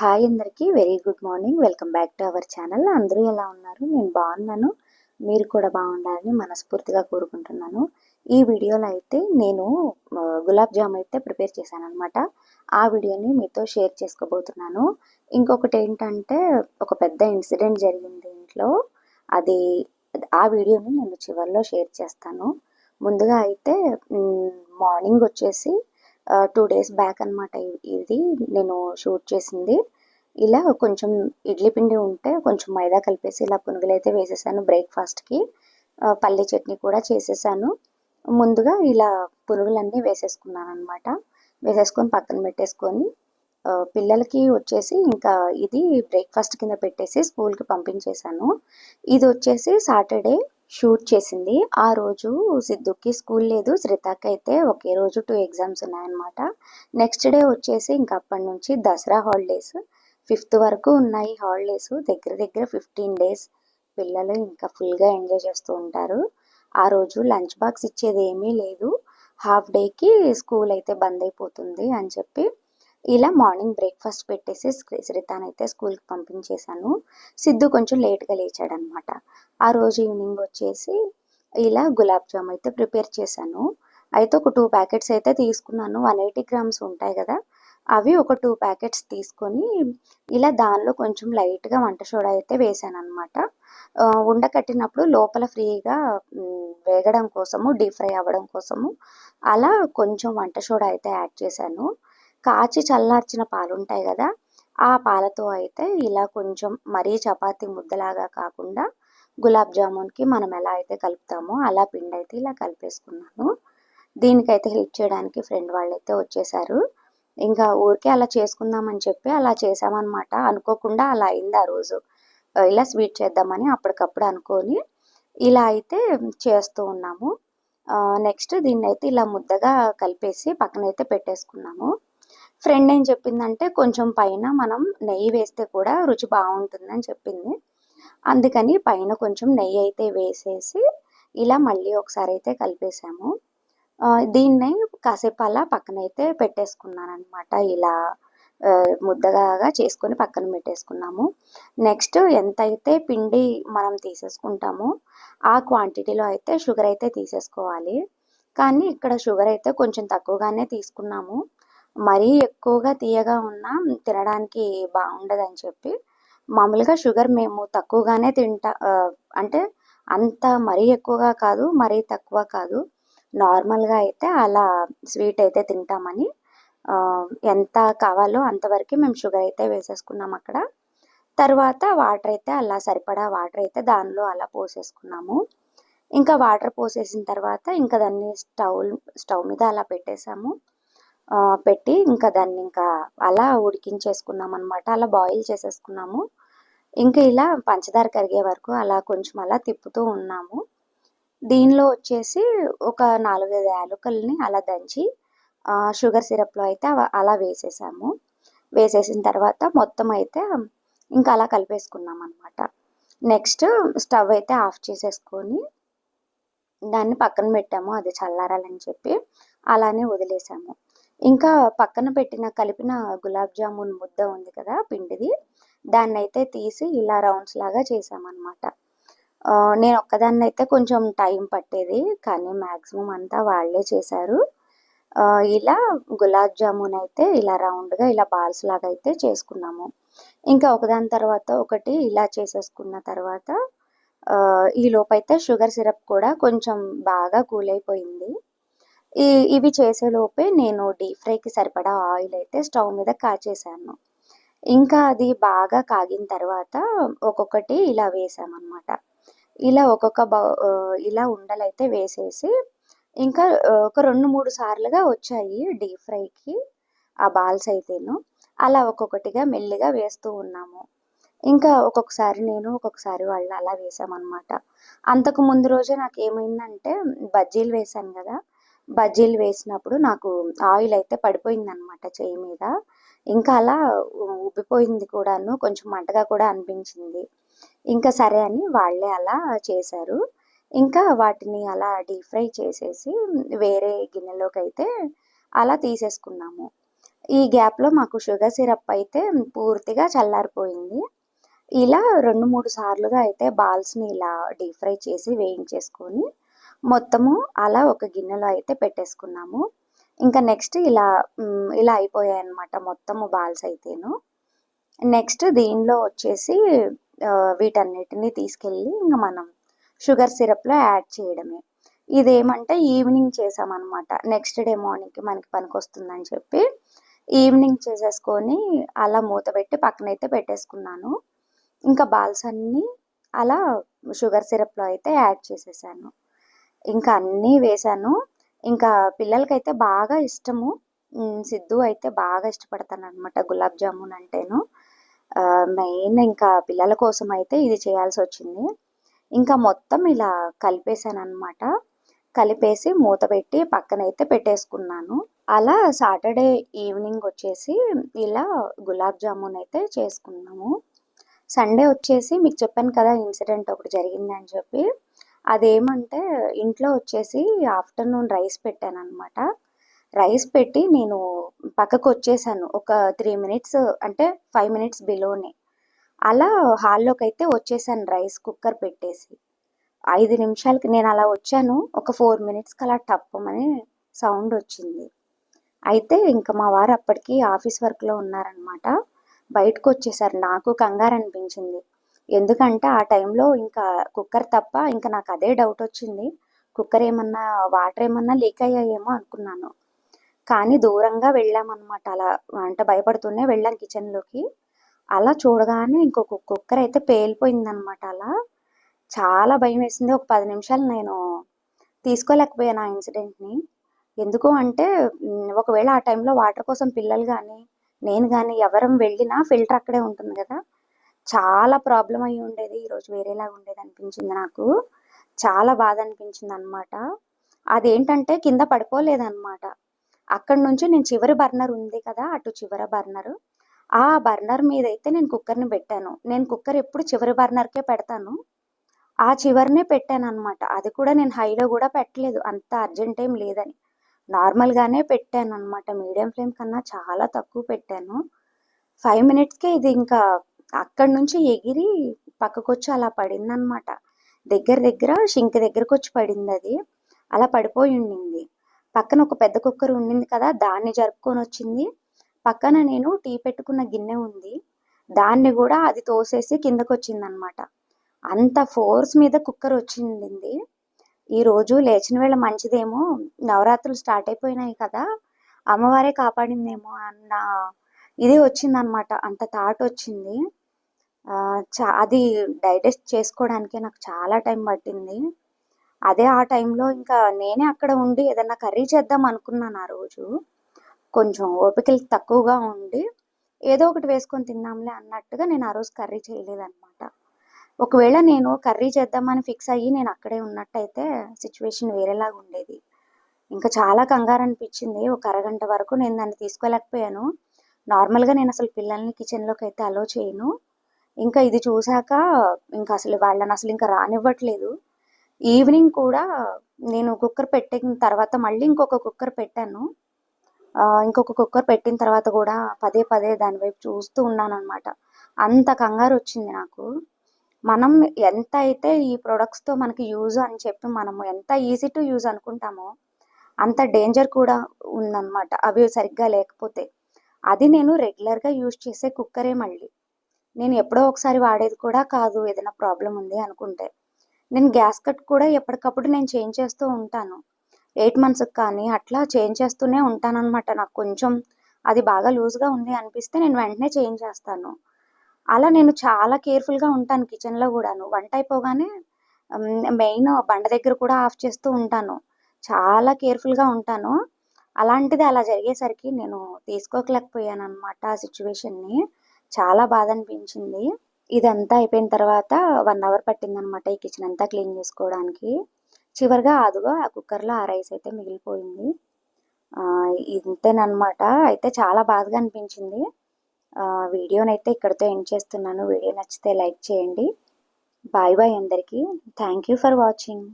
Hi అందరికీ very good morning welcome back to our channel అందరూ ఎలా ఉన్నారు? నేను బాగున్నాను. మీరు కూడా బాగుండాలని మనస్ఫూర్తిగా కోరుకుంటున్నాను. ఈ వీడియోలో అయితే నేను గులాబ్ జామ్ అయితే ప్రిపేర్ చేశాను అనమాట ఆ వీడియోని మీతో షేర్ చేసుకోబోతున్నాను. ఇంకొకటి ఏంటంటే ఒక పెద్ద ఇన్సిడెంట్ జరిగింది ఇంట్లో. అది ఆ వీడియోని నేను చివరిలో షేర్ చేస్తాను. ముందుగా అయితే మార్నింగ్ వచ్చేసి టూ డేస్ బ్యాక్ అనమాట ఇది నేను షూట్ చేసింది. ఇలా కొంచెం ఇడ్లీ పిండి ఉంటే కొంచెం మైదా కలిపేసి ఇలా పునుగులైతే వేసేసాను బ్రేక్ఫాస్ట్కి పల్లి చట్నీ కూడా చేసేసాను. ముందుగా ఇలా పునుగులన్నీ వేసేసుకున్నాను అనమాట వేసేసుకొని పక్కన పెట్టేసుకొని పిల్లలకి వచ్చేసి ఇంకా ఇది బ్రేక్ఫాస్ట్ కింద పెట్టేసి స్కూల్కి పంపించేశాను ఇది వచ్చేసి సాటర్డే షూట్ చేసింది. ఆ రోజు సిద్ధుకి స్కూల్ లేదు. శ్రీతాకి అయితే ఒకే రోజు టూ ఎగ్జామ్స్ ఉన్నాయన్నమాట. నెక్స్ట్ డే వచ్చేసి ఇంకా అప్పటి నుంచి దసరా హాలిడేస్ ఫిఫ్త్ వరకు ఉన్నాయి హాలిడేస్ దగ్గర దగ్గర ఫిఫ్టీన్ డేస్ పిల్లలు ఇంకా ఫుల్గా ఎంజాయ్ చేస్తూ ఉంటారు. ఆ రోజు లంచ్ బాక్స్ ఇచ్చేది ఏమీ లేదు. హాఫ్ డేకి స్కూల్ అయితే బంద్ అయిపోతుంది అని చెప్పి ఇలా మార్నింగ్ బ్రేక్ఫాస్ట్ పెట్టేసి శ్రీ- శ్రీతాన్ అయితే స్కూల్కి పంపించేశాను. సిద్ధు కొంచెం లేట్గా లేచాడనమాట. ఆ రోజు ఈవినింగ్ వచ్చేసి ఇలా గులాబ్ జామ్ అయితే ప్రిపేర్ చేశాను. అయితే ఒక టూ ప్యాకెట్స్ అయితే తీసుకున్నాను. వన్ ఎయిటీ గ్రామ్స్ ఉంటాయి కదా అవి ఒక టూ ప్యాకెట్స్ తీసుకొని ఇలా దానిలో కొంచెం లైట్గా వంట సోడా అయితే వేసాను అనమాట ఉండకట్టినప్పుడు లోపల ఫ్రీగా వేగడం కోసము డీప్ ఫ్రై అవ్వడం కోసము అలా కొంచెం వంట సోడా అయితే యాడ్ చేశాను. కాచి చల్లార్చిన పాలు ఉంటాయి కదా ఆ పాలతో అయితే ఇలా కొంచెం మరీ చపాతి ముద్దలాగా కాకుండా గులాబ్ జామున్కి మనం ఎలా అయితే కలుపుతామో అలా పిండి అయితే ఇలా కలిపేసుకున్నాను. దీనికైతే హెల్ప్ చేయడానికి ఫ్రెండ్ వాళ్ళు అయితే వచ్చేసారు. ఇంకా ఊరికే అలా చేసుకుందామని చెప్పి అలా చేసామన్నమాట. అనుకోకుండా అలా అయింది ఆ రోజు. ఇలా స్వీట్ చేద్దామని అప్పటికప్పుడు అనుకొని ఇలా అయితే చేస్తూ ఉన్నాము. నెక్స్ట్ దీన్ని అయితే ఇలా ముద్దగా కలిపేసి పక్కన అయితే పెట్టేసుకున్నాము. ఫ్రెండ్ ఏం చెప్పిందంటే కొంచెం పైన మనం నెయ్యి వేస్తే కూడా రుచి బాగుంటుందని చెప్పింది. అందుకని పైన కొంచెం నెయ్యి అయితే వేసేసి ఇలా మళ్ళీ ఒకసారి అయితే కలిపేసాము. దీన్ని కాసేపు అలా పక్కన అయితే పెట్టేసుకున్నాను అనమాట ఇలా ముద్దగా చేసుకొని పక్కన పెట్టేసుకున్నాము. నెక్స్ట్ ఎంత అయితే పిండి మనం తీసేసుకుంటామో ఆ క్వాంటిటీలో అయితే షుగర్ అయితే తీసేసుకోవాలి. కానీ ఇక్కడ షుగర్ అయితే కొంచెం తక్కువగానే తీసుకున్నాము. మరీ ఎక్కువగా తీయగా ఉన్నా తినడానికి బాగుండదని చెప్పి. మామూలుగా షుగర్ మేము తక్కువగానే తింటా అంటే అంత మరీ ఎక్కువగా కాదు మరీ తక్కువ కాదు. నార్మల్గా అయితే అలా స్వీట్ అయితే తింటామని ఎంత కావాలో అంతవరకు మేము షుగర్ అయితే వేసేసుకున్నాం అక్కడ. తర్వాత వాటర్ అయితే అలా సరిపడా వాటర్ అయితే దానిలో అలా పోసేసుకున్నాము. ఇంకా వాటర్ పోసేసిన తర్వాత ఇంకా దాన్ని స్టవ్ స్టవ్ మీద అలా పెట్టేసాము. పెట్టి ఇంకా దాన్ని ఇంకా అలా ఉడికించేసుకున్నాం అనమాట అలా బాయిల్ చేసేసుకున్నాము. ఇంకా ఇలా పంచదార కరిగే వరకు అలా కొంచెం అలా తిప్పుతూ ఉన్నాము. దీనిలో వచ్చేసి ఒక నాలుగైదు యాలకుల్ని అలా దంచి షుగర్ సిరప్లో అయితే అలా వేసేసాము. వేసేసిన తర్వాత మొత్తం అయితే ఇంకా అలా కలిపేసుకున్నాం అనమాట నెక్స్ట్ స్టవ్ అయితే ఆఫ్ చేసేసుకొని దాన్ని పక్కన పెట్టాము అది చల్లారాలని చెప్పి. అలానే వదిలేసాము. ఇంకా పక్కన పెట్టిన కలిపిన గులాబ్ జామున్ ముద్ద ఉంది కదా పిండిది. దాన్ని అయితే తీసి ఇలా రౌండ్స్ లాగా చేసామన్నమాట. నేను ఒక్కదాన్ని అయితే కొంచెం టైం పట్టేది కానీ మ్యాక్సిమం అంతా వాళ్ళే చేశారు. ఇలా గులాబ్ జామున్ అయితే ఇలా రౌండ్గా ఇలా బాల్స్ లాగా అయితే చేసుకున్నాము. ఇంకా ఒకదాని తర్వాత ఒకటి ఇలా చేసేసుకున్న తర్వాత ఈ లోపైతే షుగర్ సిరప్ కూడా కొంచెం బాగా కూల్ అయిపోయింది ఈ ఇవి చేసే లోపే నేను డీప్ ఫ్రైకి సరిపడా ఆయిల్ అయితే స్టవ్ మీద కాచేసాను ఇంకా అది బాగా కాగిన తర్వాత ఒక్కొక్కటి ఇలా వేసామన్నమాట. ఇలా ఒక్కొక్క బౌ ఇలా ఉండలైతే వేసేసి ఇంకా ఒక రెండు మూడు సార్లుగా వచ్చాయి డీప్ ఫ్రైకి ఆ బాల్స్ అయితేను. అలా ఒక్కొక్కటిగా మెల్లిగా వేస్తూ ఉన్నాము. ఇంకా ఒక్కొక్కసారి నేను ఒక్కొక్కసారి వాళ్ళు అలా వేసామన్నమాట. అంతకు ముందు రోజే నాకు ఏమైందంటే బజ్జీలు వేసాను కదా బజ్జీలు వేసినప్పుడు నాకు ఆయిల్ అయితే పడిపోయింది అనమాట చేయి మీద. ఇంకా అలా ఉబ్బిపోయింది కూడాను కొంచెం మంటగా కూడా అనిపించింది. ఇంకా సరే అని వాళ్ళే అలా చేశారు. ఇంకా వాటిని అలా డీప్ ఫ్రై చేసేసి వేరే గిన్నెలోకి అయితే అలా తీసేసుకున్నాము. ఈ గ్యాప్లో మాకు షుగర్ సిరప్ అయితే పూర్తిగా చల్లారిపోయింది. ఇలా రెండు మూడు సార్లుగా అయితే బాల్స్ని ఇలా డీప్ ఫ్రై చేసి వేయించేసుకొని మొత్తము అలా ఒక గిన్నెలో అయితే పెట్టేసుకున్నాము. ఇంకా నెక్స్ట్ ఇలా ఇలా అయిపోయాయి అనమాట మొత్తము బాల్స్ అయితేను. నెక్స్ట్ దీనిలో వచ్చేసి వీటన్నిటిని తీసుకెళ్ళి ఇంకా మనం షుగర్ సిరప్లో యాడ్ చేయడమే. ఇదేమంటే ఈవినింగ్ చేసామన్నమాట. నెక్స్ట్ డే మార్నింగ్కి మనకి పనికొస్తుందని చెప్పి ఈవినింగ్ చేసేసుకొని అలా మూత పెట్టి పక్కనైతే పెట్టేసుకున్నాను. ఇంకా బాల్స్ అన్నీ అలా షుగర్ సిరప్లో అయితే యాడ్ చేసేసాను. ఇంకా అన్నీ వేసాను ఇంకా పిల్లలకైతే బాగా ఇష్టము. సిద్ధు అయితే బాగా ఇష్టపడతాను అనమాట గులాబ్ జామున్ అంటేను. మెయిన్ ఇంకా పిల్లల కోసం అయితే ఇది చేయాల్సి వచ్చింది. ఇంకా మొత్తం ఇలా కలిపేసాను అనమాట కలిపేసి మూత పెట్టి పక్కనైతే పెట్టేసుకున్నాను. అలా సాటర్డే ఈవినింగ్ వచ్చేసి ఇలా గులాబ్ జామున్ అయితే చేసుకున్నాము. సండే వచ్చేసి మీకు చెప్పాను కదా ఇన్సిడెంట్ ఒకటి జరిగిందని చెప్పి. అదేమంటే ఇంట్లో వచ్చేసి ఆఫ్టర్నూన్ రైస్ పెట్టాను అనమాట రైస్ పెట్టి నేను పక్కకు వచ్చేసాను ఒక త్రీ మినిట్స్ అంటే ఫైవ్ మినిట్స్ బిలోనే. అలా హాల్లోకి అయితే వచ్చేసాను రైస్ కుక్కర్ పెట్టేసి. ఐదు నిమిషాలకి నేను అలా వచ్చాను. ఒక ఫోర్ మినిట్స్కి అలా టప్పమని సౌండ్ వచ్చింది. అయితే ఇంకా మా వారు అప్పటికి ఆఫీస్ వర్క్లో ఉన్నారనమాట బయటకు వచ్చేసారు నాకు కంగారు అనిపించింది ఎందుకంటే ఆ టైంలో ఇంకా కుక్కర్ తప్ప ఇంకా నాకు అదే డౌట్ వచ్చింది. కుక్కర్ ఏమన్నా వాటర్ ఏమన్నా లీక్ అయ్యాయేమో అనుకున్నాను. కానీ దూరంగా వెళ్ళామన్నమాట అలా అంటే భయపడుతూనే వెళ్ళాం కిచెన్లోకి. అలా చూడగానే ఇంకొక కుక్కర్ అయితే పేలిపోయిందనమాట అలా. చాలా భయం వేసింది. ఒక పది నిమిషాలు నేను తీసుకోలేకపోయాను ఆ ఇన్సిడెంట్ని. ఎందుకు అంటే ఒకవేళ ఆ టైంలో వాటర్ కోసం పిల్లలు కానీ నేను కానీ ఎవరం వెళ్ళినా ఫిల్టర్ అక్కడే ఉంటుంది కదా. చాలా ప్రాబ్లం అయి ఉండేది. ఈరోజు వేరేలాగా ఉండేది అనిపించింది నాకు. చాలా బాధ అనిపించింది అనమాట అదేంటంటే కింద పడిపోలేదన్నమాట. అక్కడ నుంచి నేను చివరి బర్నర్ ఉంది కదా అటు చివరి బర్నర్. ఆ బర్నర్ మీద అయితే నేను కుక్కర్ని పెట్టాను. నేను కుక్కర్ ఎప్పుడు చివరి బర్నర్కే పెడతాను. ఆ చివరినే పెట్టాను అనమాట అది కూడా నేను హైలో కూడా పెట్టలేదు. అంత అర్జెంట్ ఏం లేదని. నార్మల్గానే పెట్టాను అనమాట మీడియం ఫ్లేమ్ కన్నా చాలా తక్కువ పెట్టాను. ఫైవ్ మినిట్స్కే ఇది ఇంకా అక్కడి నుంచి ఎగిరి పక్కకు వచ్చి అలా పడింది అనమాట దగ్గర దగ్గర షింక్ దగ్గరకు వచ్చి పడింది అది. అలా పడిపోయి ఉండింది. పక్కన ఒక పెద్ద కుక్కర్ ఉండింది కదా దాన్ని జరుపుకొని వచ్చింది. పక్కన నేను టీ పెట్టుకున్న గిన్నె ఉంది. దాన్ని కూడా అది తోసేసి కిందకు వచ్చింది అనమాట అంత ఫోర్స్ మీద కుక్కర్ వచ్చింది ఈ రోజు లేచిన వేళ మంచిదేమో నవరాత్రులు స్టార్ట్ అయిపోయినాయి కదా అమ్మవారే కాపాడిందేమో అన్న ఇది వచ్చిందనమాట. అంత థాట్ వచ్చింది. అది డైజెస్ట్ చేసుకోవడానికే నాకు చాలా టైం పట్టింది. అదే ఆ టైంలో ఇంకా నేనే అక్కడ ఉండి ఏదైనా కర్రీ చేద్దాం అనుకున్నాను ఆ రోజు. కొంచెం ఓపికలు తక్కువగా ఉండి ఏదో ఒకటి వేసుకొని తిందాంలే అన్నట్టుగా నేను ఆ రోజు కర్రీ చేయలేదన్నమాట. ఒకవేళ నేను కర్రీ చేద్దామని ఫిక్స్ అయ్యి నేను అక్కడే ఉన్నట్టయితే సిచ్యువేషన్ వేరేలాగా ఉండేది. ఇంకా చాలా కంగారు అనిపించింది. ఒక అరగంట వరకు నేను దాన్ని తీసుకోలేకపోయాను నార్మల్గా నేను అసలు పిల్లల్ని కిచెన్లోకి అయితే అలో చేయను. ఇంకా ఇది చూశాక ఇంకా అసలు వాళ్ళని అసలు ఇంకా రానివ్వట్లేదు. ఈవినింగ్ కూడా నేను కుక్కర్ పెట్టిన తర్వాత మళ్ళీ ఇంకొక కుక్కర్ పెట్టాను. ఇంకొక కుక్కర్ పెట్టిన తర్వాత కూడా పదే పదే దాని వైపు చూస్తూ ఉన్నాను అనమాట అంత కంగారు వచ్చింది నాకు. మనం ఎంత అయితే ఈ ప్రొడక్ట్స్తో మనకి యూజ్ అని చెప్పి మనము ఎంత ఈజీ టు యూజ్ అనుకుంటామో అంత డేంజర్ కూడా ఉందన్నమాట. అవి సరిగ్గా లేకపోతే. అది నేను రెగ్యులర్గా యూజ్ చేసే కుక్కరే మళ్ళీ. నేను ఎప్పుడో ఒకసారి వాడేది కూడా కాదు ఏదైనా ప్రాబ్లం ఉంది అనుకుంటే. నేను గ్యాస్ కట్ కూడా ఎప్పటికప్పుడు నేను చేంజ్ చేస్తూ ఉంటాను. ఎయిట్ మంత్స్కి కానీ అట్లా చేంజ్ చేస్తూనే ఉంటానన్నమాట. నాకు కొంచెం అది బాగా లూజ్గా ఉంది అనిపిస్తే నేను వెంటనే చేంజ్ చేస్తాను. అలా నేను చాలా కేర్ఫుల్గా ఉంటాను కిచెన్లో కూడాను. వంట అయిపోగానే మెయిన్ బండ దగ్గర కూడా ఆఫ్ చేస్తూ ఉంటాను. చాలా కేర్ఫుల్గా ఉంటాను. అలాంటిది అలా జరిగేసరికి నేను తీసుకోకలేకపోయాను అనమాట ఆ సిచ్యువేషన్ని. చాలా బాధ అనిపించింది ఇదంతా అయిపోయిన తర్వాత వన్ అవర్ పట్టిందనమాట ఈ కిచెన్ అంతా క్లీన్ చేసుకోవడానికి. చివరిగా అదుగో ఆ కుక్కర్లో ఆ రైస్ అయితే మిగిలిపోయింది. ఇంతేనమాట అయితే చాలా బాధగా అనిపించింది వీడియోనైతే వీడియోని అయితే ఇక్కడితో ఎండ్ చేస్తున్నాను. వీడియో నచ్చితే లైక్ చేయండి. బాయ్ బాయ్ అందరికీ. Thank you for watching.